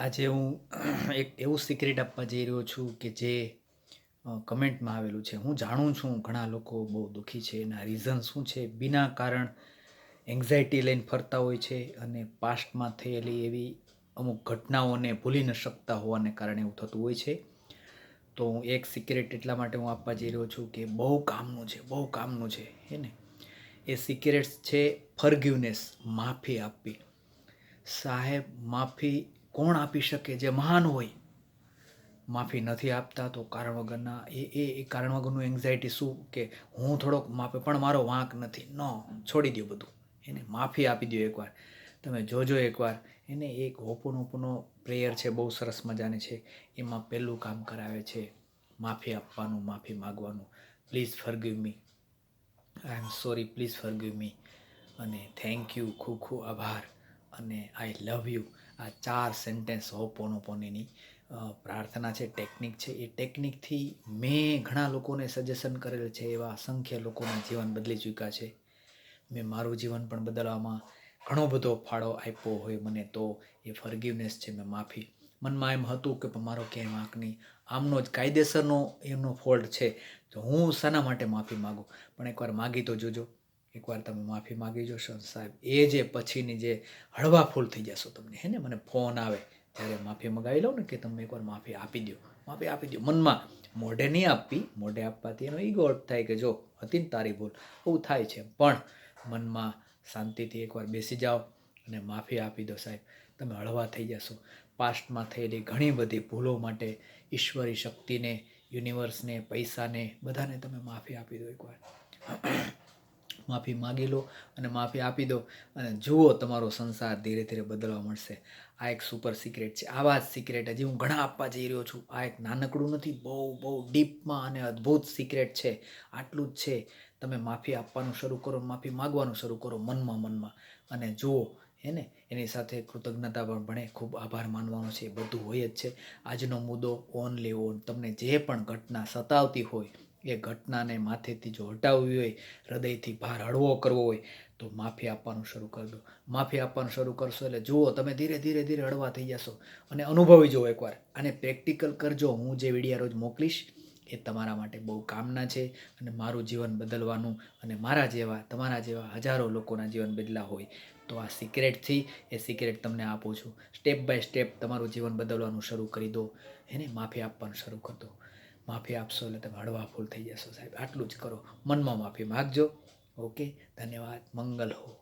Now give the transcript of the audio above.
આજે હું એક એવું સિક્રેટ આપવા જઈ રહ્યો છું કે જે કમેન્ટમાં આવેલું છે. હું જાણું છું ઘણા લોકો બહુ દુઃખી છે. એના રીઝન શું છે? બિના કારણ એન્ઝાયટી લઈને ફરતા હોય છે અને પાસ્ટમાં થયેલી એવી અમુક ઘટનાઓને ભૂલી ન શકતા હોવાને કારણે એવું થતું હોય છે. તો હું એક સિક્રેટ એટલા માટે હું આપવા જઈ રહ્યો છું કે બહુ કામનું છે, બહુ કામનું છે, હે ને? એ સિક્રેટ્સ છે ફરગ્યુનેસ માફી આપવી. સાહેબ, માફી કોણ આપી શકે જે મહાન હોય? માફી નથી આપતા તો કારણ વગરના એ એ એ કારણ વગરનું એન્ઝાયટી શું? કે હું થોડોક માફે પણ મારો વાંક નથી. ન, છોડી દો બધું. એને માફી આપી દો એકવાર. તમે જોજો એકવાર. એને એક હોપોનોપોનો પ્રેયર છે, બહુ સરસ મજાની છે. એમાં પહેલું કામ કરાવે છે, માફી આપવાનું, માફી માગવાનું. Please forgive me I am sorry please forgive me અને થેન્ક યુ ખૂબ ખૂબ આભાર. અને આઈ લવ યુ. આ ચાર સેન્ટેન્સ હોપોનોપોનીની અ, પ્રાર્થના છે ટેકનિક છે. એ ટેકનિકથી મેં ઘણા લોકોને સજેશન કરેલ છે એવા અસંખ્ય લોકોના જીવન બદલી ચૂક્યા છે. મેં મારું જીવન પણ બદલવામાં ઘણો બધો ફાળો આપ્યો હોય મને તો. એ ફર્ગીવનેસ છે મેં માફી. મનમાં એમ હતું કે મારો ક્યાંય વાંક નહીં. આમનો જ કાયદેસરનો એમનો ફોલ્ટ છે. તો હું શાના માટે માફી માગું? પણ એકવાર માગી તો જોજો. એકવાર તમે માફી માગી જોશો સાહેબ, એ જે પછીની જે હળવા ફૂલ થઈ જશો તમને, હે ને, મને ફોન આવે ત્યારે માફી મગાવી લઉં ને કે તમે એકવાર માફી આપી દો માફી આપી દો મનમાં મોઢે નહીં આપવી, મોઢે આપવાથી એનો ઈગો અર્થ થાય કે જો, હતી ને તારી ભૂલ એવું થાય છે. પણ મનમાં શાંતિથી એકવાર બેસી જાઓ અને માફી આપી દો સાહેબ. તમે હળવા થઈ જશો. પાસ્ટમાં થયેલી ઘણી બધી ભૂલો માટે ઈશ્વરી શક્તિને, યુનિવર્સને, પૈસાને, બધાને તમે માફી આપી દો એકવાર. માફી માગી લો અને માફી આપી દો. અને જુઓ તમારો સંસાર ધીરે ધીરે બદલવા મળશે. આ એક સુપર સિક્રેટ છે. આવા જ સિક્રેટ હજી હું ઘણા આપવા જઈ રહ્યો છું. આ એક નાનકડું નથી, બહુ બહુ ડીપમાં અને અદ્ભુત સિક્રેટ છે. આટલું જ છે. તમે માફી આપવાનું શરૂ કરો, માફી માગવાનું શરૂ કરો મનમાં મનમાં. અને જુઓ, હે ને? એની સાથે કૃતજ્ઞતા પણ ભણે. ખૂબ આભાર માનવાનો છે. બધું હોય જ છે. આજનો મુદ્દો ઓનલી ઓન તમને જે પણ ઘટના સતાવતી હોય એ ઘટનાને માથેથી જો હટાવવી હોય, હૃદયથી ભાર હળવો કરવો હોય, તો માફી આપવાનું શરૂ કરી દો. માફી આપવાનું શરૂ કરશો એટલે જુઓ, તમે ધીરે ધીરે ધીરે હળવા થઈ જશો અને અનુભવી જુઓ એકવાર આને પ્રેક્ટિકલ કરજો. હું જે વિડીયા રોજ મોકલીશ એ તમારા માટે બહુ કામના છે અને મારું જીવન બદલવાનું અને મારા જેવા, તમારા જેવા હજારો લોકોના જીવન બદલા હોય તો આ સિક્રેટથી એ સિક્રેટ તમને આપું છું. સ્ટેપ બાય સ્ટેપ તમારું જીવન બદલવાનું શરૂ કરી દો. એને માફી આપવાનું શરૂ કરી દો. માફી આપશો એટલે તમે હળવા ફૂલ થઈ જશો સાહેબ. આટલું જ કરો. મનમાં માફી માગજો. ઓકે? ધન્યવાદ. મંગલ હો.